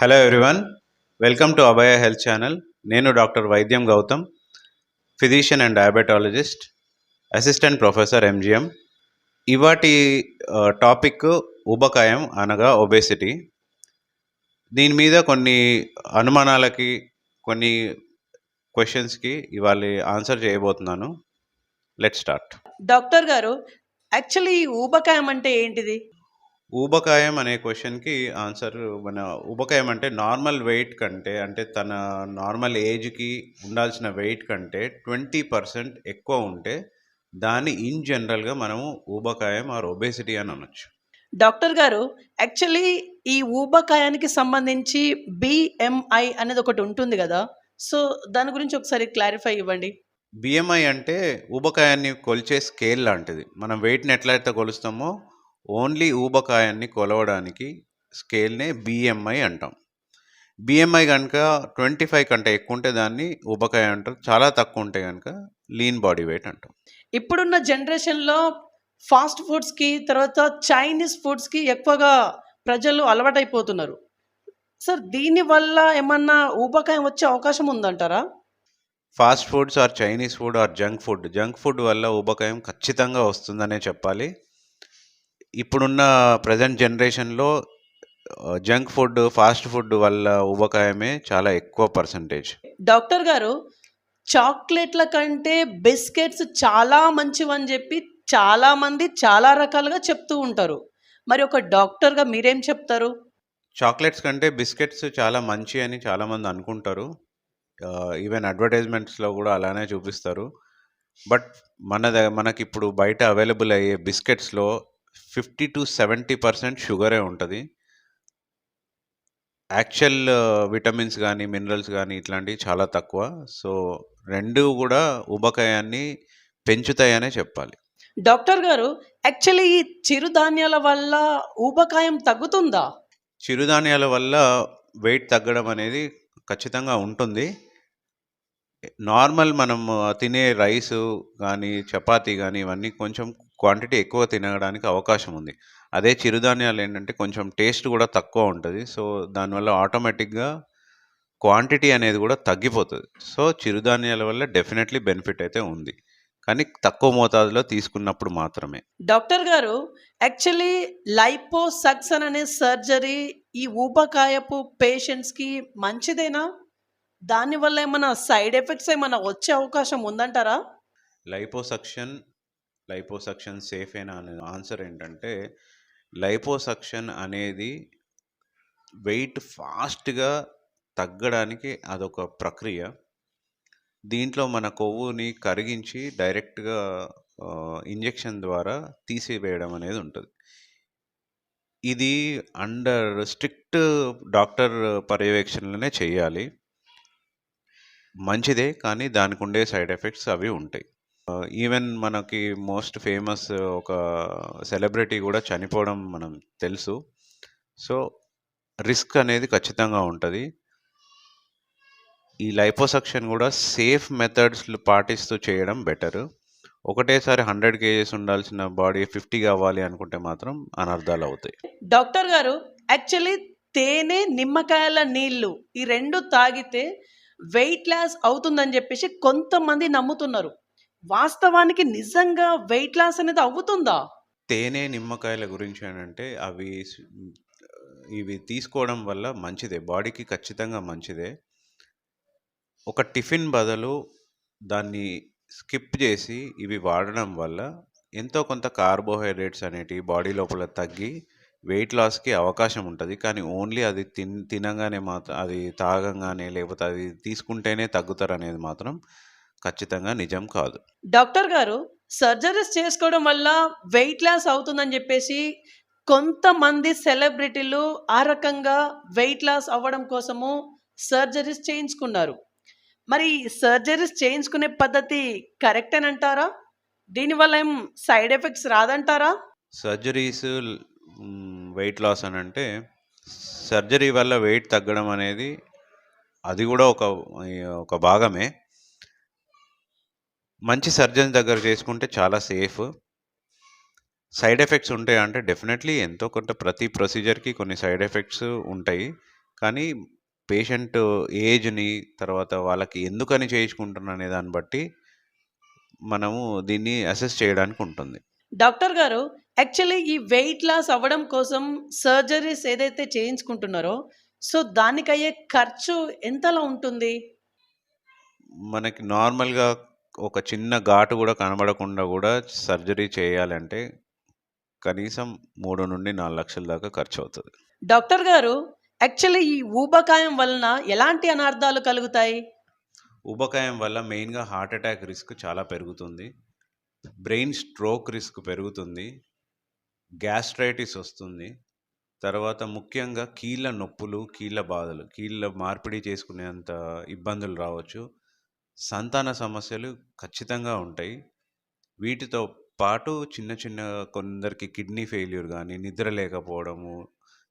Hello everyone welcome to Abhaya health channel నేను doctor వైద్యం Gautam physician and diabetologist assistant professor MGM. ఇవాటి topic ఊబకాయం అనగా obesity. దీని మీద కొన్ని అనుమానాలకి కొన్ని క్వశ్చన్స్కి ఇవాళ ఆన్సర్ చేయబోతున్నాను. లెట్ స్టార్ట్ డాక్టర్ గారు యాక్చువల్లీ ఊబకాయం అంటే ఏంటిది? ఊబకాయం అనే క్వశ్చన్కి ఆన్సర్ మన ఊబకాయం అంటే నార్మల్ వెయిట్ కంటే అంటే తన నార్మల్ ఏజ్కి ఉండాల్సిన వెయిట్ కంటే ట్వంటీ పర్సెంట్ ఎక్కువ ఉంటే దాన్ని ఇన్ జనరల్గా మనము ఊబకాయం ఆర్ ఒబేసిటీ అని అనొచ్చు. డాక్టర్ గారు యాక్చువల్లీ ఈ ఊబకాయానికి సంబంధించి బిఎంఐ అనేది ఒకటి ఉంటుంది కదా? సో దాని గురించి ఒకసారి క్లారిఫై ఇవ్వండి. బిఎంఐ అంటే ఊబకాయాన్ని కొలిచే స్కేల్ లాంటిది. మనం వెయిట్ని ఎట్లయితే కొలుస్తామో ఓన్లీ ఊబకాయాన్ని కొలవడానికి స్కేల్నే బిఎంఐ అంటాం. బిఎంఐ కనుక ట్వంటీ ఫైవ్ కంటే ఎక్కువ ఉంటే దాన్ని ఊబకాయం అంటారు. చాలా తక్కువ ఉంటే కనుక లీన్ బాడీ వెయిట్ అంటాం. ఇప్పుడున్న జనరేషన్లో ఫాస్ట్ ఫుడ్స్కి తర్వాత చైనీస్ ఫుడ్స్కి ఎక్కువగా ప్రజలు అలవాటైపోతున్నారు. సార్ దీనివల్ల ఏమన్నా ఊబకాయం వచ్చే అవకాశం ఉందంటారా? Fast foods or Chinese food or junk food. Junk food వల్ల ఊబకాయం ఖచ్చితంగా వస్తుందనే చెప్పాలి. ఇప్పుడున్న ప్రజెంట్ జనరేషన్లో జంక్ ఫుడ్ ఫాస్ట్ ఫుడ్ వల్ల ఊబకాయమే చాలా ఎక్కువ పర్సంటేజ్ డాక్టర్ గారు చాక్లెట్ల కంటే బిస్కెట్స్ చాలా మంచివని చెప్పి చాలా మంది చాలా రకాలుగా చెప్తూ ఉంటారు. మరి ఒక డాక్టర్గా మీరేం చెప్తారు? చాక్లెట్స్ కంటే బిస్కెట్స్ చాలా మంచి అని చాలామంది అనుకుంటారు. ఈవెన్ అడ్వర్టైజ్మెంట్స్లో కూడా అలానే చూపిస్తారు. బట్ మన మనకి ఇప్పుడు బయట అవైలబుల్ అయ్యే బిస్కెట్స్లో ఫిఫ్టీ టు సెవెంటీ పర్సెంట్ షుగరే ఉంటుంది. యాక్చువల్ విటమిన్స్ కానీ మినరల్స్ కానీ ఇట్లాంటివి చాలా తక్కువ. సో రెండు కూడా ఉబకాయాన్ని పెంచుతాయనే చెప్పాలి. డాక్టర్ గారు యాక్చువల్లీ ఈ చిరుధాన్యాల వల్ల ఊబకాయం తగ్గుతుందా? చిరుధాన్యాల వల్ల వెయిట్ తగ్గడం అనేది ఖచ్చితంగా ఉంటుంది. నార్మల్ మనం తినే రైస్ కానీ చపాతీ కానీ ఇవన్నీ కొంచెం క్వాంటిటీ ఎక్కువ తినడానికి అవకాశం ఉంది. అదే చిరుధాన్యాలు ఏంటంటే కొంచెం టేస్ట్ కూడా తక్కువ ఉంటుంది. సో దానివల్ల ఆటోమేటిక్గా క్వాంటిటీ అనేది కూడా తగ్గిపోతుంది. సో చిరుధాన్యాల వల్ల డెఫినెట్లీ బెనిఫిట్ అయితే ఉంది. కానీ తక్కువ మోతాదులో తీసుకున్నప్పుడు మాత్రమే. డాక్టర్ గారు యాక్చువల్లీ లైపోసక్సన్ అనే సర్జరీ ఈ ఊబకాయపు పేషెంట్స్కి మంచిదేనా? దానివల్ల ఏమైనా సైడ్ ఎఫెక్ట్స్ ఏమైనా వచ్చే అవకాశం ఉందంటారా? లైపోసక్షన్ లైపోసక్షన్ సేఫేనా అనే ఆన్సర్ ఏంటంటే లైపోసక్షన్ అనేది వెయిట్ ఫాస్ట్గా తగ్గడానికి అదొక ప్రక్రియ. దీంట్లో మన కొవ్వుని కరిగించి డైరెక్ట్గా ఇంజెక్షన్ ద్వారా తీసివేయడం అనేది ఉంటుంది. ఇది అండర్ స్ట్రిక్ట్ డాక్టర్ పర్యవేక్షణలోనే చేయాలి. మంచిదే కానీ దానికి ఉండే సైడ్ ఎఫెక్ట్స్ అవి ఉంటాయి. ఈవెన్ మనకి మోస్ట్ ఫేమస్ ఒక సెలబ్రిటీ కూడా చనిపోవడం మనం తెలుసు. సో రిస్క్ అనేది ఖచ్చితంగా ఉంటుంది. ఈ లైపోసక్షన్ కూడా సేఫ్ మెథడ్స్ పాటిస్తూ చేయడం బెటర్ ఒకటేసారి హండ్రెడ్ కేజెస్ ఉండాల్సిన బాడీ ఫిఫ్టీ కావాలి అనుకుంటే మాత్రం అనర్థాలు అవుతాయి. డాక్టర్ గారు యాక్చువల్లీ తేనె నిమ్మకాయల నీళ్ళు ఈ రెండు తాగితే వెయిట్ లాస్ అవుతుందని చెప్పేసి కొంతమంది నమ్ముతున్నారు. వాస్తవానికి నిజంగా వెయిట్ లాస్ అనేది అవుతుందా? తేనె నిమ్మకాయల గురించి అంటే అవి ఇవి తీసుకోవడం వల్ల మంచిదే. బాడీకి ఖచ్చితంగా మంచిదే. ఒక టిఫిన్ బదులు దాన్ని స్కిప్ చేసి ఇవి వాడడం వల్ల ఎంతో కొంత కార్బోహైడ్రేట్స్ అనేటివి బాడీ లోపల తగ్గి వెయిట్ లాస్కి అవకాశం ఉంటుంది. కానీ ఓన్లీ అది తిన్ తినగానే మాత్రం అది తాగంగానే లేకపోతే అది తీసుకుంటేనే తగ్గుతారు అనేది మాత్రం ఖచ్చితంగా నిజం కాదు. డాక్టర్ గారు సర్జరీస్ చేసుకోవడం వల్ల వెయిట్ లాస్ అవుతుందని చెప్పేసి కొంతమంది సెలబ్రిటీలు ఆ రకంగా వెయిట్ లాస్ అవ్వడం కోసము సర్జరీస్ చేయించుకున్నారు. మరి సర్జరీస్ చేయించుకునే పద్ధతి కరెక్ట్ అని అంటారా? దీనివల్ల ఏం సైడ్ ఎఫెక్ట్స్ రాదంటారా? సర్జరీస్ వెయిట్ లాస్ అని అంటే సర్జరీ వల్ల వెయిట్ తగ్గడం అనేది అది కూడా ఒక ఒక భాగమే. మంచి సర్జన్ దగ్గర చేసుకుంటే చాలా సేఫ్ సైడ్ ఎఫెక్ట్స్ ఉంటాయా అంటే డెఫినెట్లీ ఎంతో కొంత ప్రతి ప్రొసీజర్కి కొన్ని సైడ్ ఎఫెక్ట్స్ ఉంటాయి కానీ పేషెంట్ ఏజ్‌ని, తర్వాత వాళ్ళకి ఎందుకని చేయించుకుంటున్నారనే దాన్ని బట్టి మనము దీన్ని అసెస్ చేయడానికి ఉంటుంది. డాక్టర్ గారు యాక్చువల్లీ ఈ వెయిట్ లాస్ అవ్వడం కోసం సర్జరీస్ ఏదైతే చేయించుకుంటున్నారో, సో దానికయ్యే ఖర్చు ఎంతలా ఉంటుంది? మనకి నార్మల్‌గా ఒక చిన్న ఘాటు గూడా కనబడకుండా గూడా సర్జరీ చేయాలంటే కనీసం 3-4 లక్షల దాకా ఖర్చవుతది. డాక్టర్ గారు యాక్చువల్లీ ఈ ఊబకాయం వలన ఎలాంటి అనర్థాలు కలుగుతాయి? ఊబకాయం వల్ల మెయిన్‌గా హార్ట్ అటాక్ రిస్క్ చాలా పెరుగుతుంది. బ్రెయిన్ స్ట్రోక్ రిస్క్ పెరుగుతుంది. గ్యాస్ట్రైటిస్ వస్తుంది. తర్వాత ముఖ్యంగా కీళ్ళ నొప్పులు, కీళ్ళ బాధలు, కీళ్ళ మార్పిడి చేసుకునేంత ఇబ్బందులు రావచ్చు. సంతాన సమస్యలు ఖచ్చితంగా ఉంటాయి. వీటితో పాటు చిన్న చిన్న కొందరికి కిడ్నీ ఫెయిల్యూర్ గానీ, నిద్ర లేకపోవడము,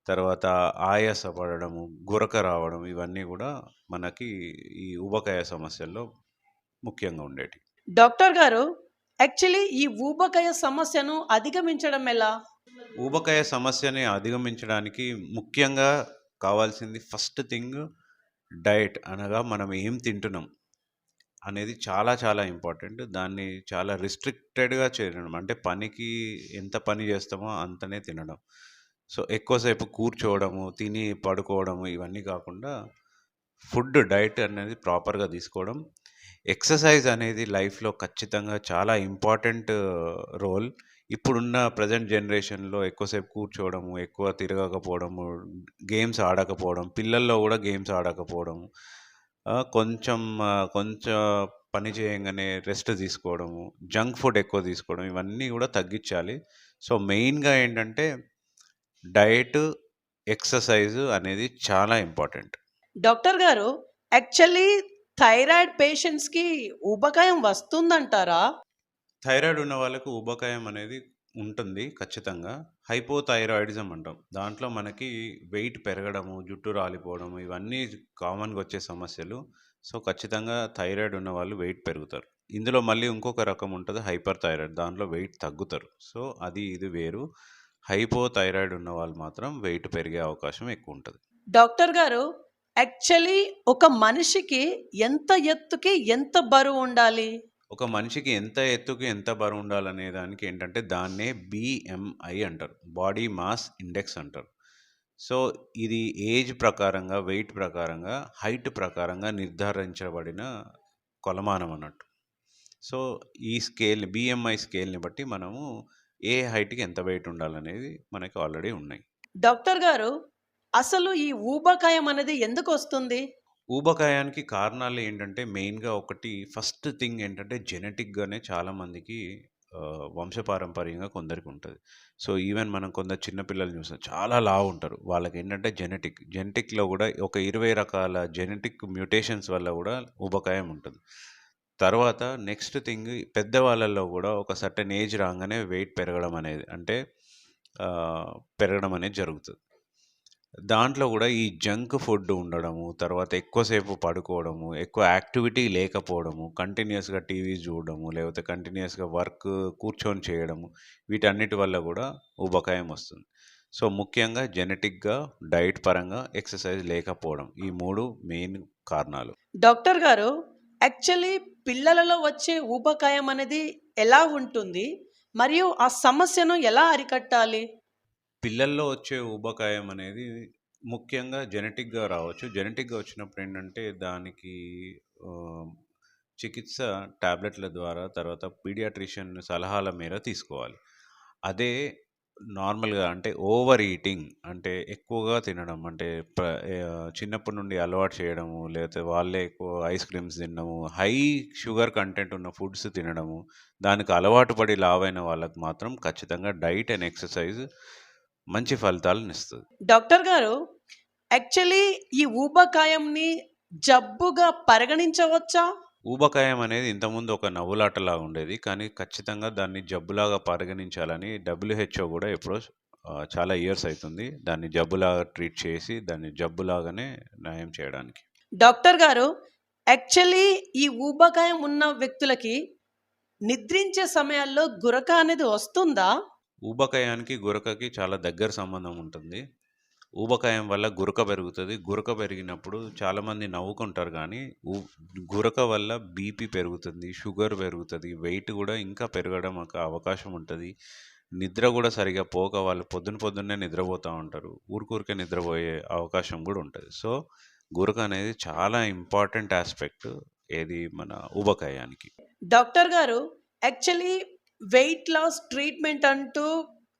తర్వాత ఆయాస పడడము, గురక రావడం ఇవన్నీ గూడా మనకి ఈ ఊబకాయ సమస్యల్లో ముఖ్యంగా ఉండేటివి. డాక్టర్ గారు యాక్చువల్లీ ఈ ఊబకాయ సమస్యను అధిగమించడం ఎలా? ఊబకాయ సమస్యని అధిగమించడానికి ముఖ్యంగా కావాల్సింది ఫస్ట్ థింగ్ డయట్. అనగా మనం ఏం తింటున్నాం అనేది చాలా చాలా ఇంపార్టెంట్. దాన్ని చాలా రిస్ట్రిక్టెడ్‌గా చేయడం. అంటే పనికి ఎంత పని చేస్తామో అంతనే తినడం. సో, ఎక్కువసేపు కూర్చోవడము, తిని పడుకోవడము ఇవన్నీ కాకుండా ఫుడ్ డైట్ అనేది ప్రాపర్‌గా తీసుకోవడం. ఎక్సర్సైజ్ అనేది లైఫ్‌లో ఖచ్చితంగా చాలా ఇంపార్టెంట్ రోల్. ఇప్పుడున్న ప్రజెంట్ జనరేషన్‌లో ఎక్కువసేపు కూర్చోవడము, ఎక్కువ తిరగకపోవడము, గేమ్స్ ఆడకపోవడం, పిల్లల్లో కూడా గేమ్స్ ఆడకపోవడము, కొంచెం కొంచెం పని చేయంగానే రెస్ట్ తీసుకోవడము, జంక్ ఫుడ్ ఎక్కువ తీసుకోవడం ఇవన్నీ గూడా తగ్గిచ్చాలి. సో, మెయిన్‌గా ఏంటంటే డయట్, ఎక్సర్సైజ్ అనేది చాలా ఇంపార్టెంట్. డాక్టర్ గారు యాక్చువల్లీ థైరాయిడ్ పేషెంట్స్‌కి ఊబకాయం వస్తుందంటారా? థైరాయిడ్ ఉన్న వాళ్ళకు ఊబకాయం అనేది ఉంటుంది ఖచ్చితంగా. హైపోథైరాయిడిజం అంటాం. దాంట్లో మనకి వెయిట్ పెరగడము, జుట్టు రాలిపోవడము ఇవన్నీ కామన్‌గా వచ్చే సమస్యలు. సో, ఖచ్చితంగా థైరాయిడ్ ఉన్నవాళ్ళు వెయిట్ పెరుగుతారు. ఇందులో మళ్ళీ ఇంకొక రకం ఉంటుంది హైపర్ థైరాయిడ్. దాంట్లో వెయిట్ తగ్గుతారు. సో, అది ఇది వేరు. హైపోథైరాయిడ్ ఉన్నవాళ్ళు మాత్రం వెయిట్ పెరిగే అవకాశం ఎక్కువ ఉంటుంది డాక్టర్ గారు యాక్చువల్లీ ఒక మనిషికి ఎంత ఎత్తుకి ఎంత బరువు ఉండాలి? ఒక మనిషికి ఎంత ఎత్తుకు ఎంత బరువు ఉండాలనే దానికి ఏంటంటే దాన్నే బీఎంఐ అంటారు. బాడీ మాస్ ఇండెక్స్ అంటారు. సో, ఇది ఏజ్ ప్రకారంగా, వెయిట్ ప్రకారంగా, హైట్ ప్రకారంగా నిర్ధారించబడిన కొలమానం అన్నట్టు. సో, ఈ స్కేల్ బీఎంఐ స్కేల్‌ని బట్టి మనము ఏ హైట్‌కి ఎంత వెయిట్ ఉండాలనేది మనకి ఆల్రెడీ ఉన్నాయి. డాక్టర్ గారు అసలు ఈ ఊబకాయం అనేది ఎందుకు వస్తుంది ఊబకాయానికి కారణాలు ఏంటంటే మెయిన్‌గా ఒకటి ఫస్ట్ థింగ్ ఏంటంటే జెనెటిక్‌గానే చాలామందికి ఆహ్, వంశపారంపర్యంగా కొందరికి ఉంటుంది సో, ఈవెన్ మనం కొందరు చిన్న పిల్లల్ని చాలా లావు ఉంటారు. వాళ్ళకేంటంటే జెనెటిక్. జెనెటిక్‌లో గూడా ఒక 20 రకాల జెనెటిక్ మ్యుటేషన్స్ వల్ల గూడా ఊబకాయం ఉంటది. తర్వాత నెక్స్ట్ థింగ్ పెద్దవాళ్ళలో గూడా ఒక సర్టెన్ ఏజ్ రాంగానే వెయిట్ పెరగడం అనేది అంటే ఆహ్, పెరగడం అనేది జరుగుతది. దాంట్లో కూడా ఈ జంక్ ఫుడ్ ఉండడము, తర్వాత ఎక్కువసేపు పడుకోవడము, ఎక్కువ యాక్టివిటీ లేకపోవడము, కంటిన్యూయస్‌గా టీవీ చూడడము, లేకపోతే కంటిన్యూయస్‌గా వర్క్ కూర్చొని చేయడము, వీటన్నిటి వల్ల కూడా ఊబకాయం వస్తుంది. సో, ముఖ్యంగా జెనెటిక్‌గా, డైట్ పరంగా, ఎక్సర్సైజ్ లేకపోవడం. ఈ మూడు మెయిన్ కారణాలు. డాక్టర్ గారు యాక్చువల్లీ పిల్లలలో వచ్చే ఊబకాయం అనేది ఎలా ఉంటుంది? మరియు ఆ సమస్యను ఎలా అరికట్టాలి? పిల్లల్లో వచ్చే ఊబకాయం అనేది ముఖ్యంగా జెనెటిక్‌గా రావచ్చు. జెనెటిక్‌గా వచ్చినప్పుడు ఏంటంటే దానికి చికిత్స టాబ్లెట్ల ద్వారా తర్వాత పీడియాట్రిషియన్ సలహాల మేర తీసుకోవాలి. అదే నార్మల్‌గా అంటే ఓవర్ ఈటింగ్ అంటే ఎక్కువగా తినడం అంటే ప్ర చిన్నప్పటి నుండి అలవాటు చేయడము, లేకపోతే వాళ్ళే ఎక్కువ ఐస్ క్రీమ్స్ తినడము, హై షుగర్ కంటెంట్ ఉన్న ఫుడ్స్ తినడము, దానికి అలవాటు పడి లావైన వాళ్ళకి మాత్రం ఖచ్చితంగా డైట్ అండ్ ఎక్సర్సైజ్ మంచి ఫలితాలనిస్తది. డాక్టర్ గారు యాక్చువల్లీ ఈ ఊబకాయంని జబ్బుగా పరిగణించవచ్చా? ఊబకాయం అనేది ఇంతకుముందు ఒక నవ్వులాటలాగా ఉండేది. కానీ ఖచ్చితంగా దాన్ని జబ్బులాగా పరిగణించాలని డబ్ల్యూహెచ్ఓ గూడా ఎప్పుడో చాలా ఇయర్స్ అయితుంది. దాన్ని జబ్బులాగా ట్రీట్ చేసి దాన్ని జబ్బులాగానే నయం చేయడానికి. డాక్టర్ గారు యాక్చువల్లీ ఈ ఊబకాయం ఉన్న వ్యక్తులకి నిద్రించే సమయాల్లో గురక అనేది వస్తుందా? ఊబకాయానికి, గురకకి చాలా దగ్గర సంబంధం ఉంటుంది. ఊబకాయం వల్ల గురక పెరుగుతుంది గురక పెరిగినప్పుడు చాలామంది నవ్వుకుంటారు కానీ గురక వల్ల బీపీ పెరుగుతుంది, షుగర్ పెరుగుతుంది వెయిట్ కూడా ఇంకా పెరగడం ఒక అవకాశం ఉంటుంది నిద్ర కూడా సరిగా పోక వాళ్ళు పొద్దున పొద్దున్నే నిద్రపోతూ ఉంటారు. ఊరికూరికే నిద్రపోయే అవకాశం కూడా ఉంటుంది సో, గురక అనేది చాలా ఇంపార్టెంట్ ఆస్పెక్ట్ ఏది మన ఊబకాయానికి. డాక్టర్ గారు యాక్చువల్లీ వెయిట్ లాస్ ట్రీట్మెంట్ అంటూ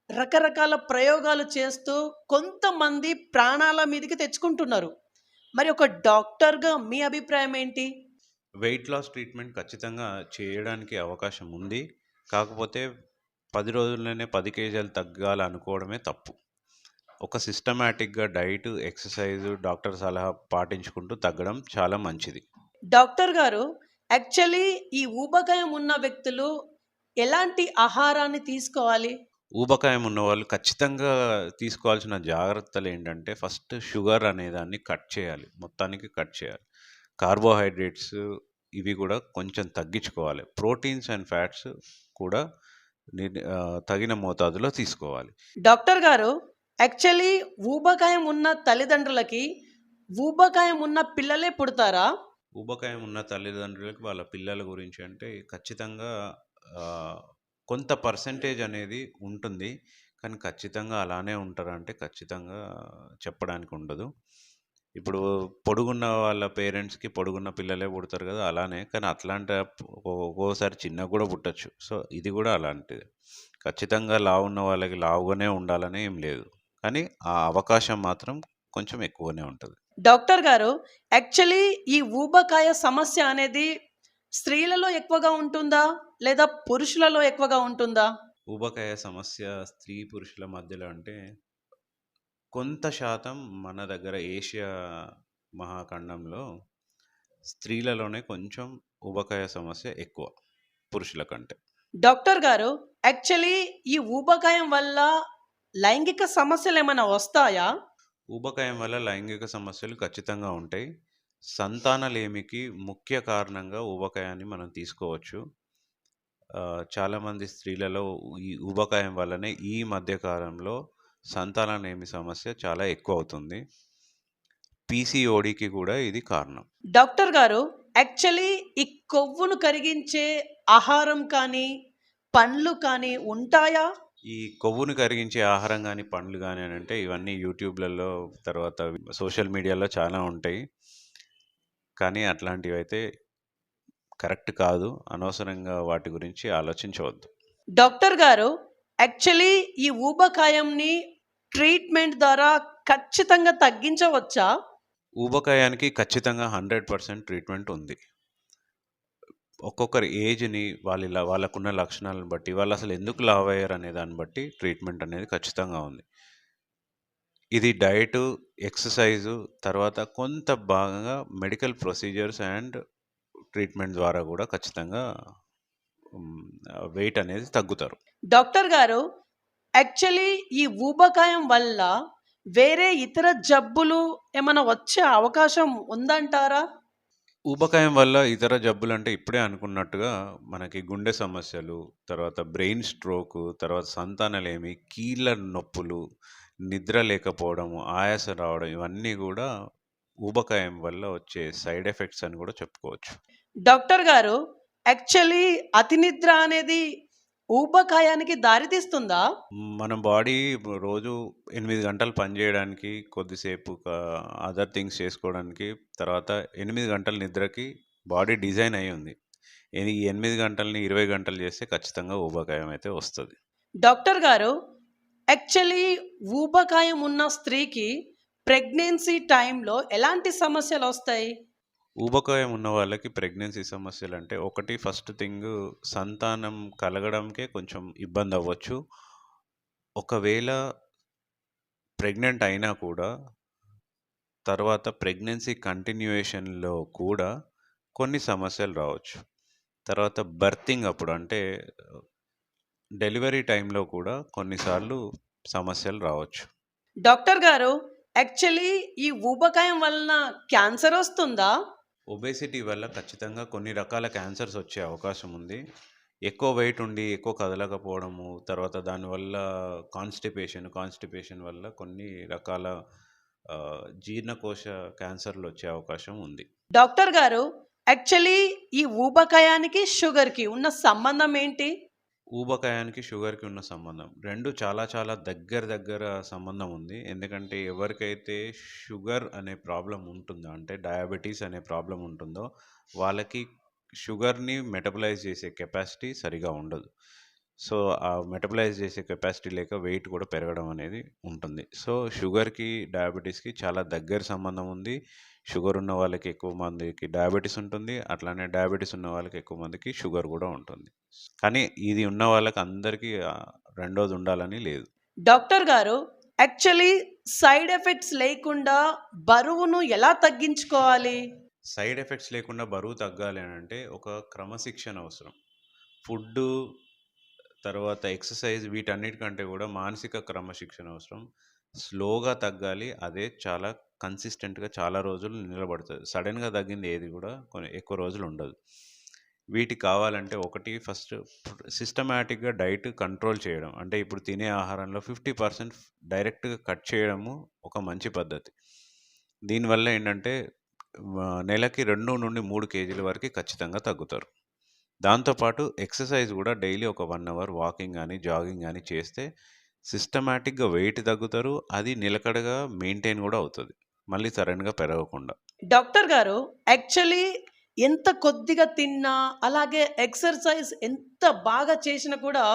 రకరకాల ప్రయోగాలు చేస్తూ కొంతమంది ప్రాణాల మీదకి తెచ్చుకుంటున్నారు. మరి ఒక డాక్టర్‌గా మీ అభిప్రాయం ఏంటి? వెయిట్ లాస్ ట్రీట్మెంట్ ఖచ్చితంగా చేయడానికి అవకాశం ఉంది. కాకపోతే 10 రోజుల్లోనే 10 కేజీలు తగ్గాలనుకోవడమే తప్పు. ఒక సిస్టమాటిక్‌గా డైట్, ఎక్సర్‌సైజ్, డాక్టర్ సలహా పాటించుకుంటూ తగ్గడం చాలా మంచిది. డాక్టర్ గారు యాక్చువల్లీ ఈ ఊబకాయం ఉన్న వ్యక్తులు ఎలాంటి ఆహారాన్ని తీసుకోవాలి? ఊబకాయం ఉన్నవాళ్ళు ఖచ్చితంగా తీసుకోవాల్సిన జాగ్రత్తలేంటంటే ఫస్ట్ షుగర్ అనేదాన్ని కట్ చేయాలి. మొత్తానికి కట్ చేయాలి. కార్బోహైడ్రేట్స్ ఇవి గూడా కొంచెం తగ్గించుకోవాలి. ప్రోటీన్స్ అండ్ ఫ్యాట్స్ కూడా తగిన మోతాదులో తీసుకోవాలి. డాక్టర్ గారు యాక్చువల్లీ ఊబకాయం ఉన్న తల్లిదండ్రులకి ఊబకాయం ఉన్న పిల్లలే పుడతారా? ఊబకాయం ఉన్న తల్లిదండ్రులకి వాళ్ళ పిల్లల గురించి అంటే ఖచ్చితంగా కొంత పర్సెంటేజ్ అనేది ఉంటుంది. కానీ ఖచ్చితంగా అలానే ఉంటారంటే ఖచ్చితంగా చెప్పడానికి ఉండదు. ఇప్పుడు పొడుగున్న వాళ్ళ పేరెంట్స్‌కి పొడుగున్న పిల్లలే పుడతారు కదా అలానే కానీ అట్లాంటి ఒక్కోసారి చిన్నగా కూడా పుట్టచ్చు సో, ఇది కూడా అలాంటిది ఖచ్చితంగా లావున్న వాళ్ళకి లావుగానే ఉండాలని ఏం లేదు. కానీ ఆ అవకాశం మాత్రం కొంచెం ఎక్కువనే ఉంటుంది డాక్టర్ గారు యాక్చువల్లీ ఈ ఊబకాయ సమస్య అనేది స్త్రీలలో ఎక్కువగా ఉంటుందా? లేదా పురుషులలో ఎక్కువగా ఉంటుందా? ఊబకాయ సమస్య స్త్రీ, పురుషుల మధ్యలో అంటే కొంత శాతం మన దగ్గర ఏషియా మహాఖండంలో స్త్రీలలోనే కొంచెం ఊబకాయ సమస్య ఎక్కువ పురుషుల కంటే. డాక్టర్ గారు యాక్చువల్లీ ఈ ఊబకాయం వల్ల లైంగిక సమస్యలేమైనా వస్తాయా? ఊబకాయం వల్ల లైంగిక సమస్యలు ఖచ్చితంగా ఉంటాయి. సంతానలేమికి ముఖ్య కారణంగా ఊబకాయాన్ని మనం తీసుకోవచ్చు. చాలామంది స్త్రీలలో ఈ ఊబకాయం వల్లనే ఈ మధ్య కాలంలో సంతానలేమి సమస్య చాలా ఎక్కువవుతుంది. పీసీఓడీకి గూడా ఇది కారణం. డాక్టర్ గారు యాక్చువల్లీ ఈ కొవ్వును కరిగించే ఆహారం కానీ, పండ్లు కానీ ఉంటాయా? ఈ కొవ్వును కరిగించే ఆహారం గానీ, పండ్లు గానీ అనంటే ఇవన్నీ యూట్యూబ్‌లలో తర్వాత సోషల్ మీడియాలో చాలా ఉంటాయి. కానీ అట్లాంటివైతే కరెక్ట్ కాదు. అనవసరంగా వాటి గురించి ఆలోచించవద్దు. డాక్టర్ గారు యాక్చువల్లీ ఈ ఊబకాయంని ట్రీట్మెంట్ ద్వారా ఖచ్చితంగా తగ్గించవచ్చా? ఊబకాయానికి ఖచ్చితంగా 100% ట్రీట్మెంట్ ఉంది. ఒక్కొక్కరి ఏజ్‌ని వాళ్ళిలా వాళ్ళకున్న లక్షణాలను బట్టి, వాళ్ళసలు ఎందుకు లావయ్యారనే దాన్ని బట్టి ట్రీట్మెంట్ అనేది ఖచ్చితంగా ఉంది. ఇది డైటు, ఎక్సర్‌సైజు తర్వాత కొంత భాగంగా మెడికల్ ప్రొసీజర్స్ అండ్ ట్రీట్మెంట్ ద్వారా గూడా ఖచ్చితంగా వెయిట్ అనేది తగ్గుతారు. డాక్టర్ గారు యాక్చువల్లీ ఈ ఊబకాయం వల్ల వేరే ఇతర జబ్బులు ఏమైనా వచ్చే అవకాశం ఉందంటారా? ఊబకాయం వల్ల ఇతర జబ్బులంటే ఇప్పుడే అనుకున్నట్టుగా మనకి గుండె సమస్యలు, తర్వాత బ్రెయిన్ స్ట్రోకు, తర్వాత సంతానలేమి, కీళ్ళ నొప్పులు, నిద్ర లేకపోవడము, ఆయాసం రావడం ఇవన్నీ గూడా ఊబకాయం వల్ల వచ్చే సైడ్ ఎఫెక్ట్స్ అని గూడా చెప్పుకోవచ్చు. డాక్టర్ గారు యాక్చువల్లీ అతి నిద్ర అనేది ఊబకాయానికి దారితీస్తుందా? మన బాడీ రోజు 8 గంటలు పని జేయడానికి, కొద్దిసేపు అదర్ థింగ్స్ చేసుకోవడానికి, తర్వాత 8 గంటల నిద్రకి బాడీ డిజైన్ అయ్యుంది. ఈ 8 గంటలని 20 గంటలు చేస్తే ఖచ్చితంగా ఊబకాయం అయితే వస్తది. డాక్టర్ గారు యాక్చువల్లీ ఊబకాయం ఉన్న స్త్రీకి ప్రెగ్నెన్సీ టైంలో ఎలాంటి సమస్యలు వస్తాయి ఊబకాయం ఉన్న వాళ్ళకి ప్రెగ్నెన్సీ సమస్యలు అంటే ఒకటి ఫస్ట్ థింగ్ సంతానం కలగడంకే కొంచెం ఇబ్బంది అవ్వచ్చు ఒకవేళ ప్రెగ్నెంట్ అయినా కూడా తర్వాత ప్రెగ్నెన్సీ కంటిన్యూయేషన్‌లో కూడా కొన్ని సమస్యలు రావచ్చు. తర్వాత బర్తింగ్ అప్పుడు అంటే డెలివరీ టైంలో కూడా కొన్నిసార్లు సమస్యలు రావచ్చు. డాక్టర్ గారు యాక్చువల్లీ ఈ ఊబకాయం వలన క్యాన్సర్ వస్తుందా? ఒబేసిటీ వల్ల ఖచ్చితంగా కొన్ని రకాల క్యాన్సర్స్ వచ్చే అవకాశం ఉంది. ఎక్కువ వెయిట్ ఉండి, ఎక్కువ కదలకపోవడము, తర్వాత దానివల్ల కాన్‌స్టిపేషన్, కాన్‌స్టిపేషన్ వల్ల కొన్ని రకాల జీర్ణకోశ క్యాన్సర్‌లొచ్చే అవకాశం ఉంది. డాక్టర్ గారు యాక్చువల్లీ ఈ ఊబకాయానికి, షుగర్‌కి ఉన్న సంబంధం ఏంటి? ఊబకాయానికి, షుగర్‌కి ఉన్న సంబంధం. రెండు చాలా చాలా దగ్గర దగ్గర సంబంధం ఉంది. ఎందుకంటే ఎవరికైతే షుగర్ అనే ప్రాబ్లం ఉంటుందో, అంటే డయాబెటీస్ అనే ప్రాబ్లం ఉంటుందో, వాళ్ళకి షుగర్‌ని మెటబలైజ్ చేసే కెపాసిటీ సరిగా ఉండదు. సో, ఆ మెటబలైజ్ చేసే కెపాసిటీ లేక వెయిట్ కూడా పెరగడం అనేది ఉంటుంది. సో, షుగర్‌కి, డయాబెటిస్‌కి చాలా దగ్గర సంబంధం ఉంది. షుగర్ ఉన్న వాళ్ళకి ఎక్కువ మందికి డయాబెటిస్ ఉంటుంది. అట్లానే డయాబెటిస్ ఉన్న వాళ్ళకి ఎక్కువ మందికి షుగర్ కూడా ఉంటుంది. కానీ ఇది ఉన్న వాళ్ళకి అందరికీ రెండోది ఉండాలని లేదు. డాక్టర్ గారు యాక్చువల్లీ సైడ్ ఎఫెక్ట్స్ లేకుండా బరువును ఎలా తగ్గించుకోవాలి? సైడ్ ఎఫెక్ట్స్ లేకుండా బరువు తగ్గాలి అనంటే ఒక క్రమశిక్షణ అవసరం. ఫుడ్డు, తర్వాత ఎక్సర్‌సైజ్ వీటన్నిటికంటే కూడా మానసిక క్రమశిక్షణ అవసరం. స్లోగా తగ్గాలి. అదే చాలా కన్సిస్టెంట్‌గా చాలా రోజులు నిలబడుతుంది సడెన్‌గా తగ్గింది ఏది కూడా కొన్ని ఎక్కువ రోజులు ఉండదు. వీటికి కావాలంటే ఒకటి ఫస్ట్ సిస్టమాటిక్‌గా డైట్ కంట్రోల్ చేయడం. అంటే ఇప్పుడు తినే ఆహారంలో 50% డైరెక్ట్‌గా కట్ చేయడము ఒక మంచి పద్ధతి. దీనివల్ల ఏంటంటే నెలకి రెండు నుండి మూడు కేజీల వరకు ఖచ్చితంగా తగ్గుతారు. దాంతో పాటు ఎక్సర్‌సైజ్ కూడా డైలీ ఒక 1 అవర్ వాకింగ్ గాని, జాగింగ్ గాని చేస్తే సిస్టమాటిక్‌గా వెయిట్ తగ్గుతారు. అది నిలకడగా మెయింటైన్ కూడా అవుతది. మళ్ళీ సడెన్‌గా పెరగకుండా. డాక్టర్ గారు యాక్చువల్లీ ఎంత కొద్దిగా తిన్నా, అలాగే ఎక్సర్‌సైజ్ ఎంత బాగా చేసినా కూడా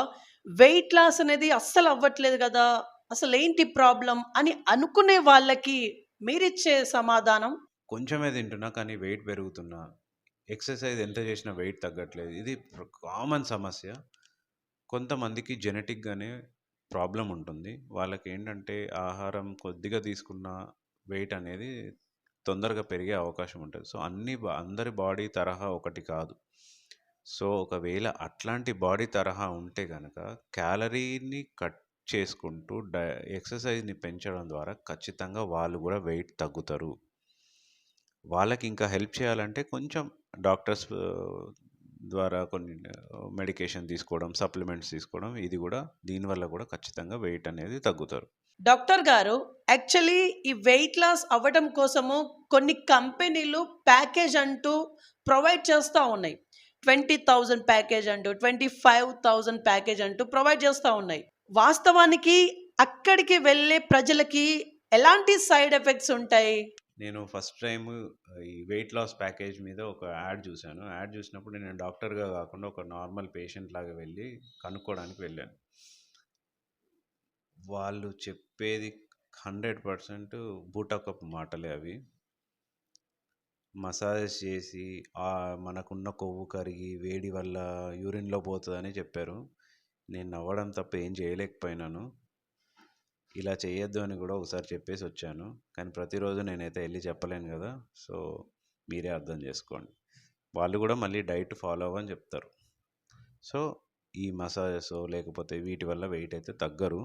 వెయిట్ లాస్ అనేది అస్సలు అవ్వట్లేదు గదా! అసలేంటి ప్రాబ్లమ్ అని అనుకునే వాళ్ళకి మీరిచ్చే సమాధానం? కొంచెమే తింటున్నా కానీ వెయిట్ పెరుగుతున్నా. ఎక్సర్‌సైజ్ ఎంత చేసినా వెయిట్ తగ్గట్లేదు. ఇది కామన్ సమస్య. కొంతమందికి జెనెటిక్‌గానే ప్రాబ్లం ఉంటుంది. వాళ్ళకి ఏంటంటే ఆహారం కొద్దిగా తీసుకున్న వెయిట్ అనేది తొందరగా పెరిగే అవకాశం ఉంటుంది సో, అన్ని అందరి బాడీ తరహా ఒకటి కాదు. సో, ఒకవేళ అట్లాంటి బాడీ తరహా ఉంటే కనుక క్యాలరీని కట్ చేసుకుంటూ డ ఎక్సర్‌సైజ్‌ని పెంచడం ద్వారా ఖచ్చితంగా వాళ్ళు కూడా వెయిట్ తగ్గుతారు. వాళ్ళకి ఇంకా హెల్ప్ చేయాలంటే కొంచెం డాక్టర్స్ ద్వారా కొన్ని మెడికేషన్ తీసుకోవడం, సప్లిమెంట్స్ తీసుకోవడం ఇది కూడా దీనివల్ల కూడా ఖచ్చితంగా వెయిట్ అనేది తగ్గుతారు. డాక్టర్ గారు యాక్చువల్లీ ఈ వెయిట్ లాస్ అవ్వడం కోసము కొన్ని కంపెనీలు ప్యాకేజ్ అంటూ ప్రొవైడ్ చేస్తూ ఉన్నాయి. 20,000 ప్యాకేజ్ అంటూ, 25,000 ప్యాకేజ్ అంటూ ప్రొవైడ్ చేస్తూ ఉన్నాయి. వాస్తవానికి అక్కడికి వెళ్ళే ప్రజలకి ఎలాంటి సైడ్ ఎఫెక్ట్స్ ఉంటాయి? నేను ఫస్ట్ టైం ఈ వెయిట్ లాస్ ప్యాకేజ్ మీద ఒక యాడ్ చూశాను యాడ్ చూసినప్పుడు నేను డాక్టర్‌గా కాకుండా ఒక నార్మల్ పేషెంట్ లాగా వెళ్ళి కనుక్కోవడానికి వెళ్ళాను. వాళ్ళు చెప్పేది 100% బూటకపు మాటలే అవి. మసాజ్ చేసి మనకున్న కొవ్వు కరిగి వేడి వల్ల యూరిన్‌లో పోతుందని చెప్పారు. నేను నవ్వడం తప్ప ఏం చేయలేకపోయినాను. ఇలా చేయొద్దు అని కూడా ఒకసారి చెప్పేసి వచ్చాను కానీ ప్రతిరోజు నేనైతే వెళ్ళి చెప్పలేను కదా సో, మీరే అర్థం చేసుకోండి. వాళ్ళు కూడా మళ్ళీ డైట్ ఫాలో అవ్వని చెప్తారు. సో, ఈ మసాజెస్ లేకపోతే వీటి వల్ల వెయిట్ అయితే తగ్గరు.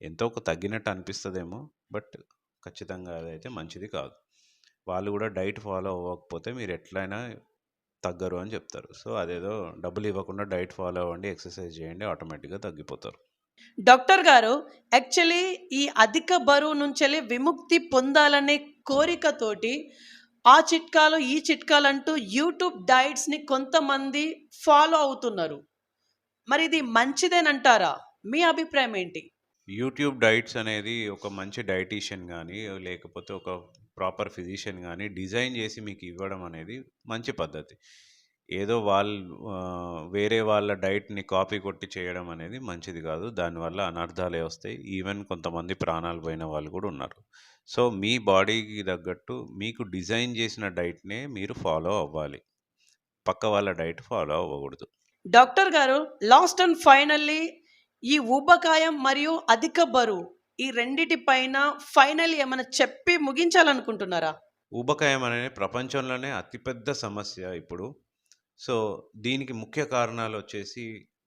ఎంతో ఒక తగ్గినట్టు అనిపిస్తుందేమో బట్ ఖచ్చితంగా అదైతే మంచిది కాదు. వాళ్ళు కూడా డైట్ ఫాలో అవ్వకపోతే మీరు ఎట్లైనా తగ్గరు అని చెప్తారు. సో, అదేదో డబ్బులు ఇవ్వకుండా డైట్ ఫాలో అవ్వండి, ఎక్సర్‌సైజ్ చేయండి ఆటోమేటిక్‌గా తగ్గిపోతారు. డాక్టర్ గారు యాక్చువల్లీ ఈ అధిక బరువు నుంచెల్లి విముక్తి పొందాలనే కోరికతోటి ఆ చిట్కాలు, ఈ చిట్కాలు అంటూ యూట్యూబ్ డైట్స్‌ని కొంతమంది ఫాలో అవుతున్నారు. మరి ఇది మంచిదేనంటారా? మీ అభిప్రాయం ఏంటి? యూట్యూబ్ డైట్స్ అనేది ఒక మంచి డైటీషియన్ కానీ లేకపోతే ఒక ప్రాపర్ ఫిజిషియన్ కానీ డిజైన్ చేసి మీకు ఇవ్వడం అనేది మంచి పద్ధతి. ఏదో వాళ్ళు వేరే వాళ్ళ డైట్‌ని కాపీ కొట్టి చేయడం అనేది మంచిది కాదు. దానివల్ల అనర్థాలే వస్తాయి. ఈవెన్ కొంతమంది ప్రాణాలు పోయిన వాళ్ళు కూడా ఉన్నారు. సో, మీ బాడీకి తగ్గట్టు మీకు డిజైన్ చేసిన డైట్‌నే మీరు ఫాలో అవ్వాలి. పక్క వాళ్ళ డైట్ ఫాలో అవ్వకూడదు. డాక్టర్ గారు లాస్ట్ అండ్ ఫైనల్లీ ఈ ఊబకాయం మరియు అధిక బరువు ఈ రెండిటి పైన ఫైనల్లీ ఏమైనా చెప్పి ముగించాలనుకుంటున్నారా? ఊబకాయం అనేది ప్రపంచంలోనే అతిపెద్ద సమస్య ఇప్పుడు. సో, దీనికి ముఖ్య కారణాలు వచ్చేసి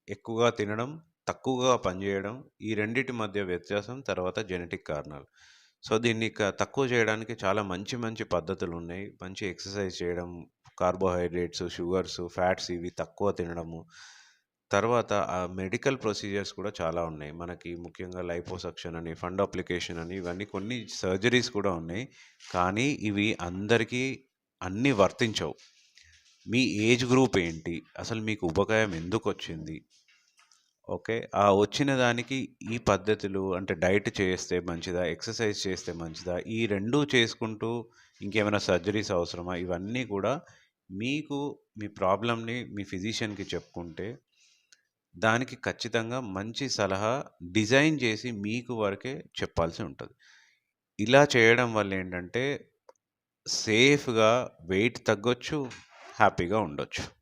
ఎక్కువగా తినడం, తక్కువగా పనిచేయడం. ఈ రెండింటి మధ్య వ్యత్యాసం తర్వాత జెనెటిక్ కారణాలు. సో, దీన్ని తక్కువ చేయడానికి చాలా మంచి మంచి పద్ధతులు ఉన్నాయి మంచి ఎక్సర్‌సైజ్ చేయడం, కార్బోహైడ్రేట్స్, షుగర్స్, ఫ్యాట్స్ ఇవి తక్కువ తినడము. తర్వాత ఆ మెడికల్ ప్రొసీజర్స్ కూడా చాలా ఉన్నాయి. మనకి ముఖ్యంగా లైపోసక్షన్ అని, ఫండ్ అప్లికేషన్ అని ఇవన్నీ కొన్ని సర్జరీస్ కూడా ఉన్నాయి. కానీ ఇవి అందరికీ అన్నీ వర్తించవు. మీ ఏజ్ గ్రూప్ ఏంటి? అసలు మీకు ఉపకాయం ఎందుకు వచ్చింది ఓకే. ఆ వచ్చిన దానికి ఈ పద్ధతులు అంటే డైట్ చేస్తే మంచిదా? ఎక్సర్సైజ్ చేస్తే మంచిదా? ఈ రెండూ చేసుకుంటూ ఇంకేమైనా సర్జరీస్ అవసరమా? ఇవన్నీ కూడా మీకు మీ ప్రాబ్లమ్‌ని మీ ఫిజిషియన్‌కి చెప్పుకుంటే, దానికి ఖచ్చితంగా మంచి సలహా డిజైన్ చేసి మీకు వరకే చెప్పాల్సి ఉంటుంది ఇలా చేయడం వల్ల ఏంటంటే సేఫ్‌గా వెయిట్ తగ్గొచ్చు, హ్యాపీగా ఉండొచ్చు.